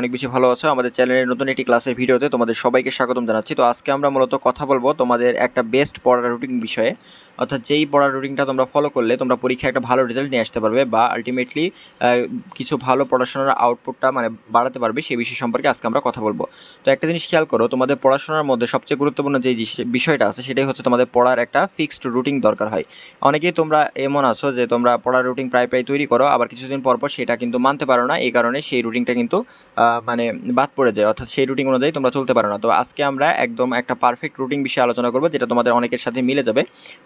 অনেক বেশি ভালো আছো। আমাদের চ্যানেলের নতুন একটি ক্লাসের ভিডিওতে তোমাদের সবাইকে স্বাগতম জানাচ্ছি। তো আজকে আমরা মূলত কথা বলব তোমাদের একটা বেস্ট পড়ার রুটিন বিষয়ে। অর্থাৎ যেই পড়ার রুটিনটা তোমরা ফলো করলে তোমরা পরীক্ষায় একটা ভালো রেজাল্ট নিয়ে আসতে পারবে বা আলটিমেটলি কিছু ভালো পড়াশোনার আউটপুটটা মানে বাড়াতে পারবে সেই বিষয় সম্পর্কে আজকে আমরা কথা বলব। তো একটা জিনিস খেয়াল করো, তোমাদের পড়াশোনার মধ্যে সবচেয়ে গুরুত্বপূর্ণ যে বিষয়টা আছে সেটাই হচ্ছে তোমাদের পড়ার একটা ফিক্সড রুটিন দরকার হয়। অনেকেই তোমরা এমন আছো যে তোমরা পড়ার রুটিন প্রায় প্রায় তৈরি করো, আবার কিছুদিন পর পর সেটা কিন্তু মানতে পারো না, এই কারণে সেই রুটিনটা কিন্তু মানে বাদ পড়ে যায়, অর্থাৎ সেই রুটিন অনুযায়ী তোমরা চলতে পারো না। তো আজকে আমরা একদম একটা পারফেক্ট রুটিন বিষয়ে আলোচনা করব, যেটা তোমাদের অনেকের সাথে মিলে যাবে।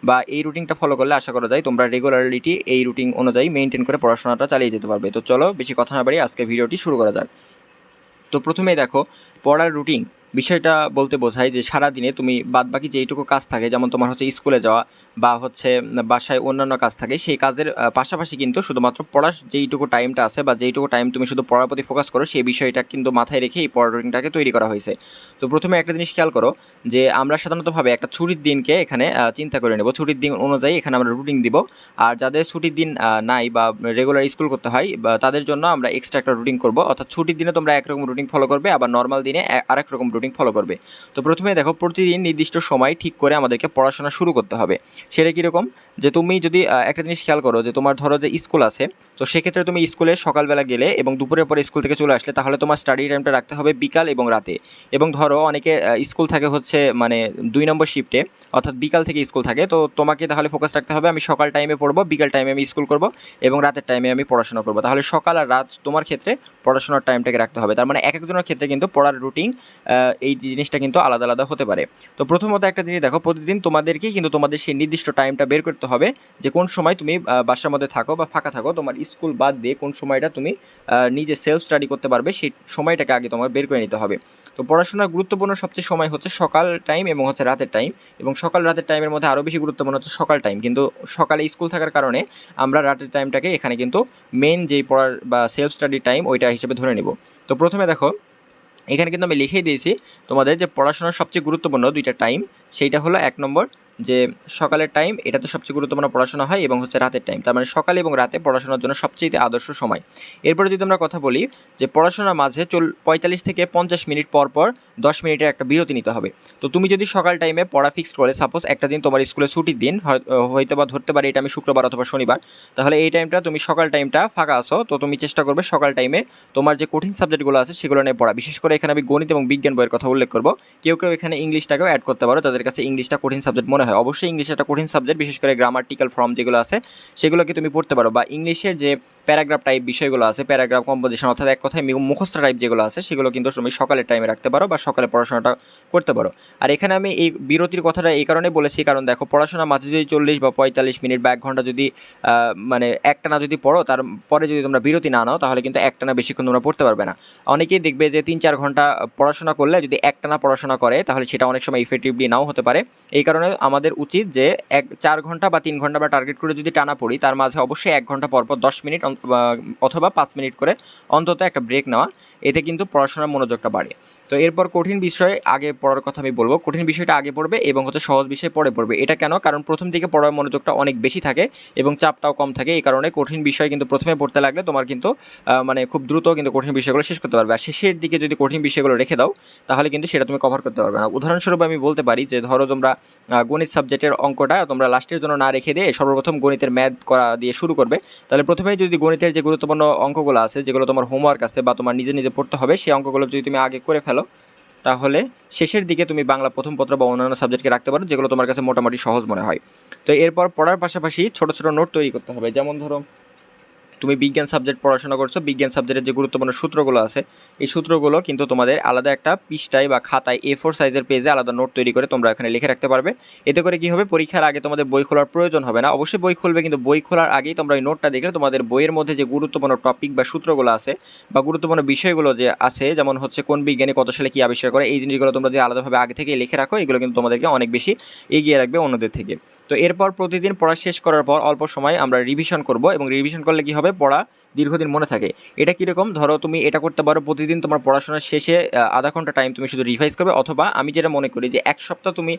বা এই রুটিনটা ফলো করলে আশা করা যায় তোমরা রেগুলারিটি এই রুটিন অনুযায়ী মেনটেন করে পড়াশোনাটা চালিয়ে যেতে পারবে। তো চলো বেশি কথা না বাড়িয়ে আজকে ভিডিওটি শুরু করা যাক। তো প্রথমেই দেখো, পড়ার রুটিন বিষয়টা বলতে বোঝায় যে সারা দিনে তুমি বাদবাকি যেইটুকু কাজ থাকে, যেমন তোমার হচ্ছে স্কুলে যাওয়া বা হচ্ছে বাসায় অন্যান্য কাজ থাকে, সেই কাজের পাশাপাশি কিন্তু শুধুমাত্র পড়ার যেইটুকু টাইমটা আছে বা যেইটুকু টাইম তুমি শুধু পড়ার প্রতি ফোকাস করো, সেই বিষয়টা কিন্তু মাথায় রেখে এই পড়ার রুটিনটাকে তৈরি করা হয়েছে। তো প্রথমে একটা জিনিস খেয়াল করো যে আমরা সাধারণতভাবে একটা ছুটির দিনকে এখানে চিন্তা করে নেব। ছুটির দিন অনুযায়ী এখানে আমরা রুটিন দিব। আর যাদের ছুটির দিন নাই বা রেগুলার স্কুল করতে হয় তাদের জন্য আমরা এক্সট্রা একটা রুটিন করব। অর্থাৎ ছুটির দিনে তোমরা একরকম রুটিন ফলো করবে, আবার নর্মাল দিনে আরেক রকম রুটিন ফলো করবে। তো প্রথমে দেখো প্রতিদিন নির্দিষ্ট সময় ঠিক করে আমাদেরকে পড়াশোনা শুরু করতে হবে। সেটা কীরকম? যে তুমি যদি একটা জিনিস খেয়াল করো যে তোমার ধরো যে স্কুল আছে, তো সেক্ষেত্রে তুমি স্কুলে সকালবেলা গেলে এবং দুপুরের পরে স্কুল থেকে চলে আসলে তাহলে তোমার স্টাডি টাইমটা রাখতে হবে বিকাল এবং রাতে। এবং ধরো অনেকে স্কুল থাকে হচ্ছে মানে দুই নম্বর শিফটে অর্থাৎ বিকাল থেকে স্কুল থাকে। তো তোমাকে তাহলে ফোকাস রাখতে হবে আমি সকাল টাইমে পড়ব, বিকাল টাইমে আমি স্কুল করব এবং রাতের টাইমে আমি পড়াশোনা করব। তাহলে সকাল আর রাত তোমার ক্ষেত্রে পড়াশোনার টাইমটাকে রাখতে হবে। তার মানে এক একজনের ক্ষেত্রে কিন্তু পড়ার রুটিন এই জিনিসটা কিন্তু আলাদা আলাদা হতে পারে। তো প্রথমত একটা জিনিস দেখো, প্রতিদিন তোমাদেরকেই কিন্তু তোমাদের সেই নির্দিষ্ট টাইমটা বের করতে হবে যে কোন সময় তুমি বাসার মধ্যে থাকো বা ফাঁকা থাকো, তোমার স্কুল বাদ দিয়ে কোন সময়টা তুমি নিজে সেলফ স্টাডি করতে পারবে সেই সময়টাকে আগে তোমার বের করে নিতে হবে। তো পড়াশোনার গুরুত্বপূর্ণ সবচেয়ে সময় হচ্ছে সকাল টাইম এবং হচ্ছে রাতের টাইম এবং সকাল রাতের টাইমের মধ্যে আরও বেশি গুরুত্বপূর্ণ হচ্ছে সকাল টাইম কিন্তু সকালে স্কুল থাকার কারণে আমরা রাতের টাইমটাকে এখানে কিন্তু মেন যেই পড়ার বা সেলফ স্টাডি টাইম ওইটা হিসেবে ধরে নিব। তো প্রথমে দেখো এখানে কিন্তু আমি লিখেই দিয়েছি তোমাদের যে পড়াশোনার সবচেয়ে গুরুত্বপূর্ণ দুইটা টাইম সেইটা হলো এক নম্বর যে সকালের টাইম এটা তো সবচেয়ে গুরুত্বপূর্ণ পড়াশোনা হয় এবং হচ্ছে রাতের টাইম তার মানে সকালে এবং রাতে পড়াশোনার জন্য সবচেয়ে আদর্শ সময়। এরপরে যদি আমরা কথা বলি যে পড়াশোনার মাঝে চল পঁয়তাল্লিশ থেকে পঞ্চাশ মিনিট পর পর দশ মিনিটের একটা বিরতি নিতে হবে। তো তুমি যদি সকাল টাইমে পড়া ফিক্সড করে সাপোজ একটা দিন তোমার স্কুলে ছুটির দিন, হয়- হয়তো বা ধরতে পারি এটা আমি শুক্রবার অথবা শনিবার, তাহলে এই টাইমটা তুমি সকাল টাইমটা ফাঁকা আসো তো তুমি চেষ্টা করবে সকাল টাইমে তোমার যে কঠিন সাবজেক্টগুলো আছে সেগুলো নিয়ে পড়া। বিশেষ করে এখানে আমি গণিত এবং বিজ্ঞান বইয়ের কথা উল্লেখ করব। কেউ কেউ এখানে ইংলিশটাকেও অ্যাড করতে পারো, তাদের কাছে ইংলিশটা কঠিন সাবজেক্ট মনে হয়, অবশ্যই ইংলিশ একটা কঠিন সাবজেক্ট বিশেষ করে গ্রামার্টিক্যাল ফর্ম যেগুলো আছে সেগুলোকে তুমি পড়তে পারো? বা ইংলিশের যে প্যারাগ্রাফ টাইপ বিষয়গুলো আছে, প্যারাগ্রাফ কম্পোজিশন অর্থাৎ এক কথায় মুখস্থ টাইপ যেগুলো আছে, সেগুলো কিন্তু তুমি সকালের টাইমে রাখতে পারো বা সকালে পড়াশোনাটা করতে পারো। আর এখানে আমি এই বিরতির কথাটা এই কারণে বলেছি, কারণ দেখো পড়াশোনার মাঝে যদি চল্লিশ বা পঁয়তাল্লিশ মিনিট বা এক ঘণ্টা যদি মানে একটানা যদি পড়ো তারপরে যদি তোমরা বিরতি না নাও, তাহলে কিন্তু একটানা বেশিক্ষণ তোমরা পড়তে পারবে না। অনেকেই দেখবে যে তিন চার ঘণ্টা পড়াশোনা করলে যদি একটানা পড়াশোনা করে, তাহলে সেটা অনেক সময় ইফেক্টিভলি নাও হতে পারে। এই কারণে আমাদের উচিত যে এক, চার ঘণ্টা বা তিন ঘণ্টা বা টার্গেট করে যদি টানা পড়ি, তার মাঝে অবশ্যই এক ঘণ্টা পর পর দশ মিনিট অথবা পাঁচ মিনিট করে অন্তত একটা ব্রেক নেওয়া। এতে কিন্তু পড়াশোনার মনোযোগটা বাড়ে। তো এরপর কঠিন বিষয় আগে পড়ার কথা আমি বলব। কঠিন বিষয়টা আগে পড়বে এবং হচ্ছে সহজ বিষয় পরে পড়বে। এটা কেন? কারণ প্রথম দিকে পড়ার মনোযোগটা অনেক বেশি থাকে এবং চাপটাও কম থাকে। এই কারণে কঠিন বিষয় কিন্তু প্রথমে পড়তে লাগলে তোমার কিন্তু মানে খুব দ্রুত কিন্তু কঠিন বিষয়গুলো শেষ করতে পারবে। আর শেষের দিকে যদি কঠিন বিষয়গুলো রেখে দাও, তাহলে কিন্তু সেটা তুমি কভার করতে পারবে না। উদাহরণস্বরূপ আমি বলতে পারি যে, ধরো তোমরা গণিত সাবজেক্টের অঙ্কটা তোমরা লাস্টের জন্য না রেখে দিয়ে সর্বপ্রথম গণিতের ম্যাথ করা দিয়ে শুরু করবে। তাহলে প্রথমেই যদি গণিতের যে গুরুত্বপূর্ণ অঙ্কগুলো আছে, যেগুলো তোমার হোমওয়ার্ক আছে বা তোমার নিজে নিজে পড়তে হবে, সেই অঙ্কগুলো যদি তুমি আগে করে ফেলো তাহলে শেষের দিকে তুমি বাংলা প্রথম পত্র বা অন্যান্য সাবজেক্টকে রাখতে পারো, যেগুলো তোমার কাছে মোটামুটি সহজ মনে হয়। তো এরপর পড়ার পাশাপাশি ছোট ছোট নোট তৈরি করতে হবে। যেমন ধরো তুমি বিজ্ঞান সাবজেক্ট পড়াশোনা করছ, বিজ্ঞান সাবজেক্টের যে গুরুত্বপূর্ণ সূত্রগুলো আছে, এই সূত্রগুলো কিন্তু তোমাদের আলাদা একটা পৃষ্ঠায় বা খাতায় এ ফোর সাইজের পেজে আলাদা নোট তৈরি করে তোমরা এখানে লিখে রাখতে পারবে। এতে করে কি হবে? পরীক্ষার আগে তোমাদের বই খোলার প্রয়োজন হবে না। অবশ্যই বই খুলবে, কিন্তু বই খোলার আগেই তোমরা এই নোটটা দেখলে তোমাদের বইয়ের মধ্যে যে গুরুত্বপূর্ণ টপিক বা সূত্রগুলো আছে বা গুরুত্বপূর্ণ বিষয়গুলো যে আছে, যেমন হচ্ছে কোন বিজ্ঞানী কত সালে কী আবিষ্কার করে, এই জিনিসগুলো তোমরা যে আলাদাভাবে আগে থেকে লিখে রাখো, এগুলো কিন্তু তোমাদেরকে অনেক বেশি এগিয়ে রাখবে অন্যদের থেকে। তো এরপর প্রতিদিন পড়া শেষ করার পর অল্প সময় আমরা রিভিশন করব এবং রিভিশন করলে কি হবে? হবে পড়া দীর্ঘদিন মনে থাকে? এটা কীরকম? ধরো তুমি এটা করতে পারো প্রতিদিন তোমার পড়াশোনার শেষে আধা ঘণ্টা টাইম তুমি শুধু রিভাইজ করবে অথবা আমি যেটা মনে করি যে এক সপ্তাহ তুমি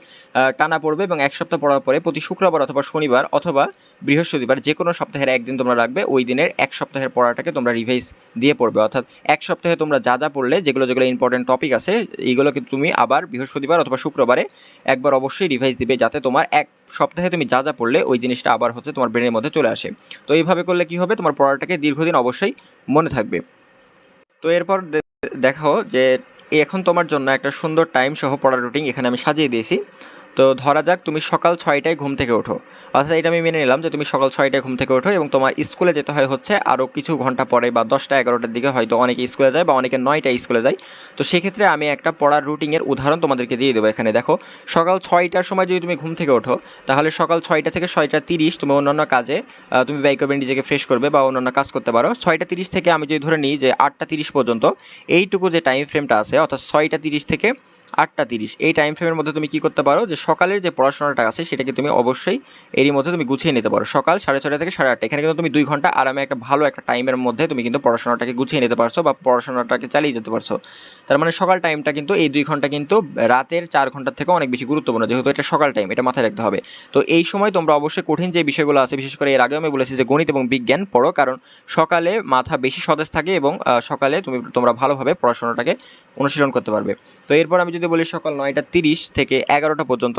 টানা পড়বে এবং এক সপ্তাহ পড়ার পরে প্রতি শুক্রবার অথবা শনিবার অথবা বৃহস্পতিবার যে কোনো সপ্তাহের একদিন তোমরা রাখবে, ওই দিনের এক সপ্তাহের পড়াটাকে তোমরা রিভাইজ দিয়ে পড়বে। অর্থাৎ এক সপ্তাহে তোমরা যা যা পড়লে, যেগুলো যেগুলো ইম্পর্টেন্ট টপিক আছে, এইগুলো কিন্তু তুমি আবার বৃহস্পতিবার অথবা শুক্রবারে একবার অবশ্যই রিভাইজ দিবে যাতে তোমার এক সপ্তাহে তুমি যা যা পড়লে ওই জিনিসটা আবার হচ্ছে তোমার ব্রেনের মধ্যে চলে আসে। তো এইভাবে করলে কি হবে? তোমার পড়াটাকে দীর্ঘদিন অবশ্যই মনে থাকবে। তো এরপর দেখাও যে এখন তোমার জন্য একটা সুন্দর টাইম সহ পড়ার রুটিন এখানে আমি সাজিয়ে দিয়েছি। তো ধরা যাক তুমি সকাল ছয়টায় ঘুম থেকে ওঠো। অর্থাৎ এটা আমি মেনে নিলাম যে তুমি সকাল ছয়টায় ঘুম থেকে ওঠো এবং তোমার স্কুলে যেতে হয় হচ্ছে আরও কিছু ঘণ্টা পরে বা দশটা এগারোটার দিকে হয়তো অনেকে স্কুলে যায় বা অনেকে নয়টায় স্কুলে যায়। তো সেক্ষেত্রে আমি একটা পড়ার রুটিনের উদাহরণ তোমাদেরকে দিয়ে দেবো এখানে। দেখো, সকাল ছয়টার সময় যদি তুমি ঘুম থেকে ওঠো, তাহলে সকাল ছয়টা থেকে ছয়টা তিরিশ তুমি অন্যান্য কাজে তুমি ব্যয় করবে নিজেকে ফ্রেশ করবে বা অন্যান্য কাজ করতে পারো। ছয়টা তিরিশ থেকে আমি যদি ধরে নিই যে আটটা তিরিশ পর্যন্ত, এইটুকু যে টাইম ফ্রেমটা আছে, অর্থাৎ ছয়টা তিরিশ থেকে আটটা তিরিশ। এই টাইম ফ্রেমের মধ্যে তুমি কি করতে পারো? যে সকালের যে পড়াশোনাটা আছে, সেটাকে তুমি অবশ্যই এরই মধ্যে তুমি গুছিয়ে নিতে পারো। সকাল সাড়ে ছটা থেকে সাড়ে আটটা। এখানে কিন্তু তুমি দুই ঘণ্টা আরামে একটা ভালো একটা টাইমের মধ্যে তুমি কিন্তু পড়াশোনাটাকে গুছিয়ে নিতে পারছ বা পড়াশোনাটাকে চালিয়ে যেতে পারছ। তার মানে সকাল টাইমটা কিন্তু, এই দুই ঘণ্টা কিন্তু রাতের চার ঘণ্টার থেকে অনেক বেশি গুরুত্বপূর্ণ, যেহেতু এটা সকাল টাইম এটা মাথায় রাখতে হবে। তো এই সময় তোমরা অবশ্যই কঠিন যে বিষয়গুলো আছে, বিশেষ করে এর আগেও আমি বলেছি যে গণিত এবং বিজ্ঞান পড়ো, কারণ সকালে মাথা বেশি সতেজ থাকে এবং সকালে তুমি, তোমরা ভালোভাবে পড়াশোনাটাকে অনুশীলন করতে পারবে। তো এরপর আমি যদি বলি সকাল নয়টা তিরিশ থেকে এগারোটা পর্যন্ত,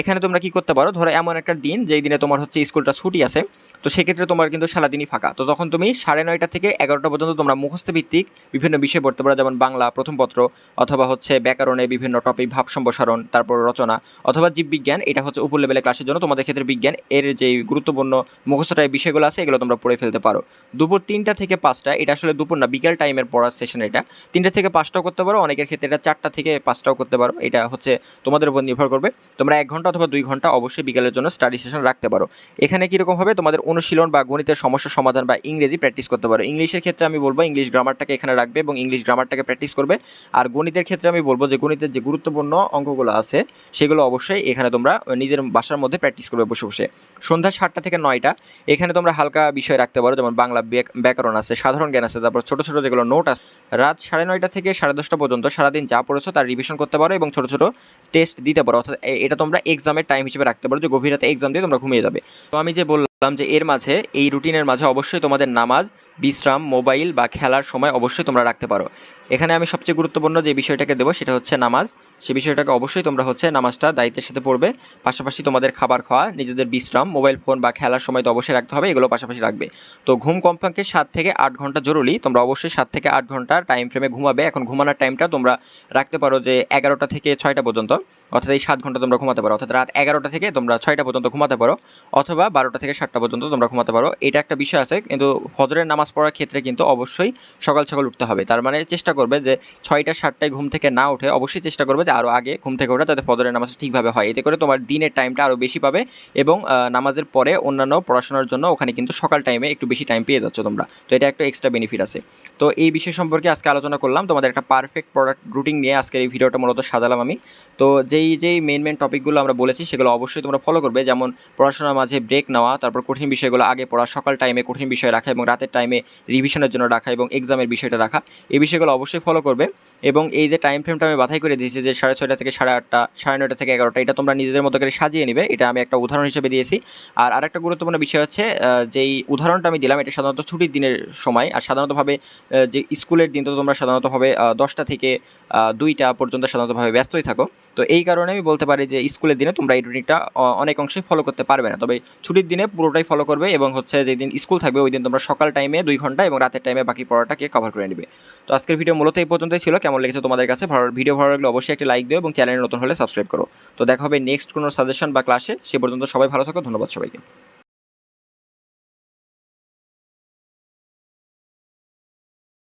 এখানে তোমরা কি করতে পারো? ধরো এমন একটা দিন যেই দিনে তোমার হচ্ছে স্কুলটা ছুটি আছে, তো সেক্ষেত্রে তোমার কিন্তু সারাদিনই ফাঁকা। তো তখন তুমি সাড়ে নয়টা থেকে এগারোটা পর্যন্ত তোমরা মুখস্থ ভিত্তিক বিভিন্ন বিষয় পড়তে পারো, যেমন বাংলা প্রথম পত্র, অথবা হচ্ছে ব্যাকরণে বিভিন্ন টপিক ভাব সম্প্রসারণ, তারপর রচনা, অথবা জীববিজ্ঞান, এটা হচ্ছে উপর লেভেলের ক্লাসের জন্য তোমাদের ক্ষেত্রে বিজ্ঞান এর যে গুরুত্বপূর্ণ মুখস্থ টাইপ বিষয়গুলো আছে, এগুলো তোমরা পড়ে ফেলতে পারো। দুপুর তিনটা থেকে পাঁচটা, এটা আসলে দুপুর না, বিকেল টাইমের পড়ার সেশন এটা। তিনটা থেকে পাঁচটাও করতে পারো, অনেকের ক্ষেত্রে এটা চারটা থেকে পাঁচটাও করতে পারো, এটা হচ্ছে তোমাদের উপর নির্ভর করবে। তোমরা এক ঘণ্টা অথবা দুই ঘণ্টা অবশ্যই বিকেলের জন্য স্টাডি সেশন রাখতে পারো। এখানে কীরকম হবে? তোমাদের অনুশীলন বা গণিতের সমস্যা সমাধান বা ইংরেজি প্র্যাকটিস করতে পারো। ইংলিশের ক্ষেত্রে আমি বলব ইংলিশ গ্রামারটাকে এখানে রাখবে এবং ইংলিশ গ্রামারটাকে প্র্যাকটিস করবে। আর গণিতের ক্ষেত্রে আমি বলব যে গণিতের যে গুরুত্বপূর্ণ অঙ্কগুলো আছে, সেগুলো অবশ্যই এখানে তোমরা নিজের বাসার মধ্যে প্র্যাকটিস করবে বসে বসে। সন্ধ্যা সাতটা থেকে নয়টা, এখানে তোমরা হালকা বিষয় রাখতে পারো, যেমন বাংলা ব্যাক- ব্যাকরণ আছে, সাধারণ জ্ঞান আছে, তারপর ছোটো ছোটো যেগুলো নোট আছে, রাত সাড়ে নয়টা থেকে সাড়ে দশটা পর্যন্ত সারাদিন যা পড়েছো তার রিভিশন করতে পারো এবং ছোটো ছোটো টেস্ট দিতে পারো। অর্থাৎ এটা তোমরা এক্সামের টাইম হিসেবে রাখতে পারো যে গভীর রাতে এক্সাম দিয়ে তোমরা ঘুমিয়ে যাবে। তো আমি যে বললাম যে এর মাঝে, এই রুটিনের মাঝে অবশ্যই তোমাদের নামাজ বিশ্রাম, মোবাইল বা খেলার সময় অবশ্যই তোমরা রাখতে পারো। এখানে আমি সবচেয়ে গুরুত্বপূর্ণ যে বিষয়টাকে দেবো সেটা হচ্ছে নামাজ। সে বিষয়টাকে অবশ্যই তোমরা হচ্ছে নামাজটা দায়িত্বের সাথে পড়বে। পাশাপাশি তোমাদের খাবার খাওয়া, নিজেদের বিশ্রাম, মোবাইল ফোন বা খেলার সময় তো অবশ্যই রাখতে হবে, এগুলো পাশাপাশি রাখবে। তো ঘুম কমপক্ষে সাত থেকে আট ঘণ্টা জরুরি। তোমরা অবশ্যই সাত থেকে আট ঘণ্টা টাইম ফ্রেমে ঘুমাবে। এখন ঘুমানোর টাইমটা তোমরা রাখতে পারো যে এগারোটা থেকে ছয়টা পর্যন্ত। অর্থাৎ এই সাত ঘণ্টা তোমরা ঘুমাতে পারো। অর্থাৎ রাত এগারোটা থেকে তোমরা ছয়টা পর্যন্ত ঘুমাতে পারো। অথবা বারোটা থেকে সাতটা পর্যন্ত তোমরা ঘুমাতে পারো। এটা একটা বিষয় আছে, কিন্তু হজরের নামাজ পড়ার ক্ষেত্রে কিন্তু অবশ্যই সকাল সকাল উঠতে হবে। তার মানে চেষ্টা করবে যে ছয়টা, সাতটায় ঘুম থেকে না উঠে অবশ্যই চেষ্টা করবে যে আরও আগে ঘুম থেকে ওঠা যাতে ফজরের নামাজ ঠিকভাবে হয়। এতে করে তোমার দিনের টাইমটা আরও বেশি পাবে এবং নামাজের পরে অন্যান্য পড়াশোনার জন্য ওখানে কিন্তু সকাল টাইমে একটু বেশি টাইম পেয়ে যাচ্ছ তোমরা। তো এটা একটা এক্সট্রা বেনিফিট আছে। তো এই বিষয় সম্পর্কে আজকে আলোচনা করলাম। তোমাদের একটা পারফেক্ট প্রোডাক্ট রুটিন নিয়ে আজকের এই ভিডিওটা মূলত সাজালাম আমি। তো যেই যেই মেন মেন টপিকগুলো আমরা বলেছি সেগুলো অবশ্যই তোমরা ফলো করবে। যেমন পড়াশোনার মাঝে ব্রেক নেওয়া, তারপর কঠিন বিষয়গুলো আগে পড়া, সকাল টাইমে কঠিন বিষয় রাখা এবং রাতের টাইমে রিভিশনের জন্য রাখা এবং এক্সামের বিষয়টা রাখা। এই বিষয়গুলো অবশ্যই ফলো করবে এবং এই যে টাইম ফ্রেমটা আমি বাধাই করে দিয়েছি যে সাড়ে ছয়টা থেকে সাড়ে আটটা, সাড়ে নয়টা থেকে এগারোটা, এটা তোমরা নিজেদের মতো করে সাজিয়ে নেবে। এটা আমি একটা উদাহরণ হিসেবে দিয়েছি। আর আরেকটা গুরুত্বপূর্ণ বিষয় হচ্ছে যেই উদাহরণটা আমি দিলাম, এটা সাধারণত ছুটির দিনের সময়। আর সাধারণতভাবে যে স্কুলের দিন তো তোমরা সাধারণতভাবে দশটা থেকে দুইটা পর্যন্ত সাধারণতভাবে ব্যস্তই থাকো। তো এই কারণে আমি বলতে পারি যে স্কুলের দিনে তোমরা এই রুটিনটা অনেক অংশেই ফলো করতে পারবে না। তবে ছুটির দিনে পুরোটাই ফলো করবে এবং হচ্ছে যেদিন স্কুল থাকবে ওই দিন তোমরা সকাল টাইমে দুই ঘণ্টা এবং রাতের টাইমে বাকি পড়াটাকে কভার করে নেবে। তো আজকের ভিডিও মূলত এই পর্যন্তই ছিল। কেমন লেগেছে তোমাদের কাছে? ভালো ভিডিও ভালো লাগলে অবশ্যই একটি লাইক দিও এবং চ্যানেল নতুন হলে সাবস্ক্রাইব করো। তো দেখা হবে নেক্সট কোনো সাজেশন বা ক্লাসে সে পর্যন্ত সবাই ভালো থাকো, ধন্যবাদ সবাইকে।